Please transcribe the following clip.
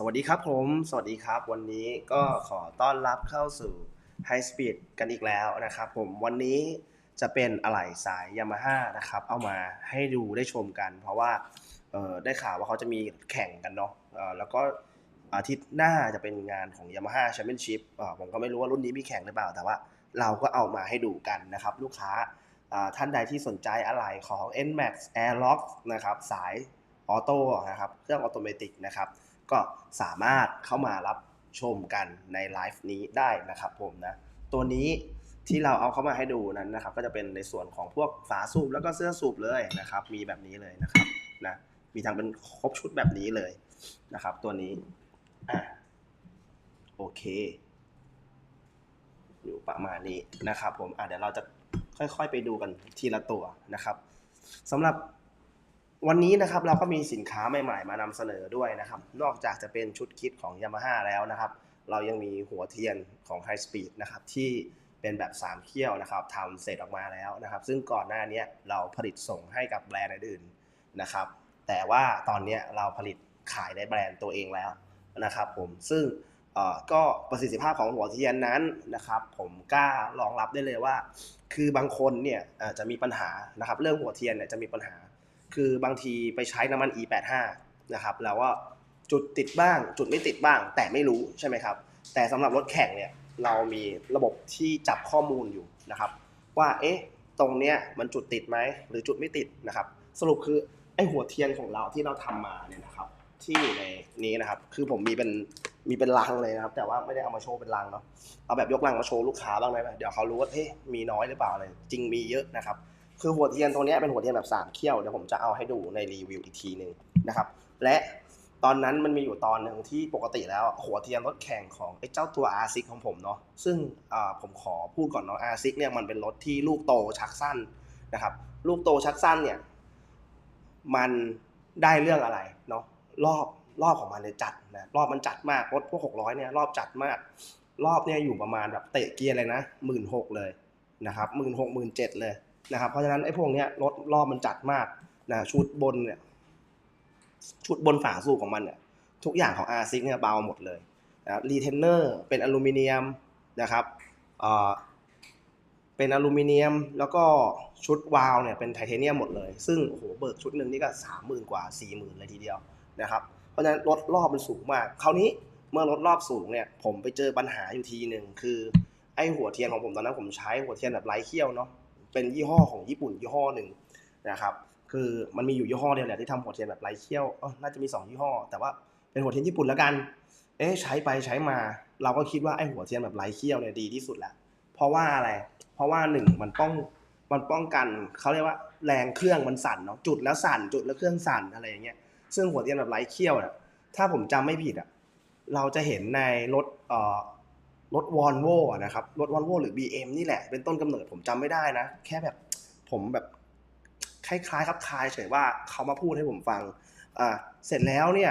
สวัสดีครับผม สวัสดีครับ วันนี้ก็ขอต้อนรับเข้าสู่ High Speed กันอีกแล้วนะครับผมวันนี้จะเป็นอะไหล่สาย Yamaha นะครับ เอามาให้ดูได้ชมกัน เพราะว่าได้ข่าวว่าเขาจะมีแข่งกันเนาะแล้วก็อาทิตย์หน้าจะเป็นงานของ Yamaha Championship ผมก็ไม่รู้ว่ารุ่นนี้มีแข่งหรือเปล่า แต่ว่าเราก็เอามาให้ดูกันนะครับ ลูกค้าอ่าท่านใดที่สนใจอะไหล่ของ NMAX Airlock นะครับสายออโต้นะครับเครื่องออโตเมติกนะครับ ก็สามารถเข้ามารับชมกันในไลฟ์นี้ได้นะครับผมนะ ตัวนี้ที่เราเอาเข้ามาให้ดูนั้นนะครับ ก็จะเป็นในส่วนของพวกฝาสูบแล้วก็เสื้อสูบเลยนะครับ มีแบบนี้เลยนะครับนะมีทั้งเป็นครบชุดแบบนี้เลยนะครับ ตัวนี้อะโอเค อยู่ประมาณนี้นะครับ ผมอะเดี๋ยวเราจะค่อยๆไปดูกันทีละตัวนะครับสำหรับ วันนี้นะครับเราก็มีสินค้าใหม่ๆ มานำเสนอด้วยนะครับ นอกจากจะเป็นชุดคิดของ Yamaha แล้วนะครับ เรายังมีหัวเทียนของ High Speed นะครับที่เป็นแบบ 3เขี้ยวนะครับทำเสร็จออกมาแล้วนะครับ ซึ่งก่อนหน้านี้เราผลิตส่งให้กับแบรนด์อื่นนะครับ แต่ว่าตอนนี้เราผลิตขายในแบรนด์ตัวเองแล้วนะครับผมซึ่งก็ประสิทธิภาพของหัวเทียนนั้นนะครับ ผมกล้ารองรับได้เลยว่า คือบางคนเนี่ยจจะมีปัญหานะครับ เรื่องหัวเทียนเนี่ยจะมีปัญหา คือบางทีไปใช้น้ำมัน E85 นะครับแล้วว่าจุดติดบ้าง จุดไม่ติดบ้าง แต่ไม่รู้ใช่ไหมครับ แต่สำหรับรถแข่งเนี่ยเรามีระบบที่จับข้อมูลอยู่นะครับ ว่าเอ๊ะตรงเนี้ยมันจุดติดไหมหรือจุดไม่ติดนะครับ สรุปคือไอหัวเทียนของเราที่เราทำมาเนี่ยนะครับ ที่อยู่ในนี้นะครับ คือผมมีเป็นมีเป็นลังเลยนะครับ แต่ว่าไม่ได้เอามาโชว์เป็นลังเนาะเอาแบบยกลังมาโชว์ลูกค้าบ้างได้ไหมเดี๋ยวเขารู้ว่าเฮ้ยมีน้อยหรือเปล่าอะไรจริงมีเยอะนะครับ คือหัวเทียนตัวนี้เป็นหัวเทียนแบบสามเขี้ยวเดี๋ยวผมจะเอาให้ดูในรีวิวอีกทีหนึ่งนะครับ และตอนนั้นมันมีอยู่ตอนหนึ่งที่ปกติแล้วหัวเทียนรถแข่งของไอ้เจ้าตัว R6 ของผมเนาะซึ่งผมขอพูดก่อนเนาะ R6 เนี่ยมันเป็นรถที่ลูกโตชักสั้นนะครับ ลูกโตชักสั้นเนี่ยมันได้เรื่องอะไรเนาะรอบรอบของมันเนี่ยจัดนะรอบมันจัดมากรถพวก600เนี่ยรอบจัดมาก รอบเนี่ยอยู่ประมาณแบบเตะเกียร์เลยนะหมื่นหกเลยนะครับหมื่นหกหมื่นเจ็ดเลย นะครับเพราะฉะนั้นไอ้พวกเนี้ยรถรอบมันจัดมากนะชุดบนเนี่ยชุดบนฝาสูบของมันเนี่ยทุกอย่างของ R6 เนี่ยเบาหมดเลยนะครับรีเทนเนอร์เป็นอลูมิเนียมนะครับเอ่อเป็นอลูมิเนียมแล้วก็ชุดวาลเนี่ยเป็นไทเทเนียมหมดเลย ซึ่งโอ้โหเบิกชุดหนึ่งนี่ก็สามหมื่นกว่าสี่หมื่นเลยทีเดียวนะครับเพราะฉะนั้นรถรอบมันสูงมาก คราวนี้เมื่อรถรอบสูงเนี่ยผมไปเจอปัญหาอยู่ทีหนึ่งคือไอ้หัวเทียนของผมตอนนั้นผมใช้หัวเทียนแบบไร้เขี้ยวเนาะ เป็นยี่ห้อของญี่ปุ่นยี่ห้อหนึ่งนะครับ คือมันมีอยู่ยี่ห้อเดียวแหละที่ทำหัวเทียนแบบไร้เขี้ยวน่าจะมีสองยี่ห้อ แต่ว่าเป็นหัวเทียนญี่ปุ่นแล้วกัน เอ๊ะใช้ไปใช้มา เราก็คิดว่าไอ้หัวเทียนแบบไร้เขี้ยวเนี่ยดีที่สุดแหละ เพราะว่าอะไร เพราะว่าหนึ่งมันป้องมันป้องกันเขาเรียกว่าแรงเครื่องมันสั่นเนาะจุดแล้วสั่นจุดแล้วเครื่องสั่นอะไรอย่างเงี้ย ซึ่งหัวเทียนแบบไร้เขี้ยวเนี่ยถ้าผมจำไม่ผิดอะเราจะเห็นในรถเอ่อ รถวอลโวนะครับ รถวอลโวหรือ BM นี่แหละ เป็นต้นกำเนิดผมจำไม่ได้นะ แค่แบบผมแบบคล้ายๆครับคลายเฉยว่าเขามาพูดให้ผมฟัง อ่า เสร็จแล้วเนี่ย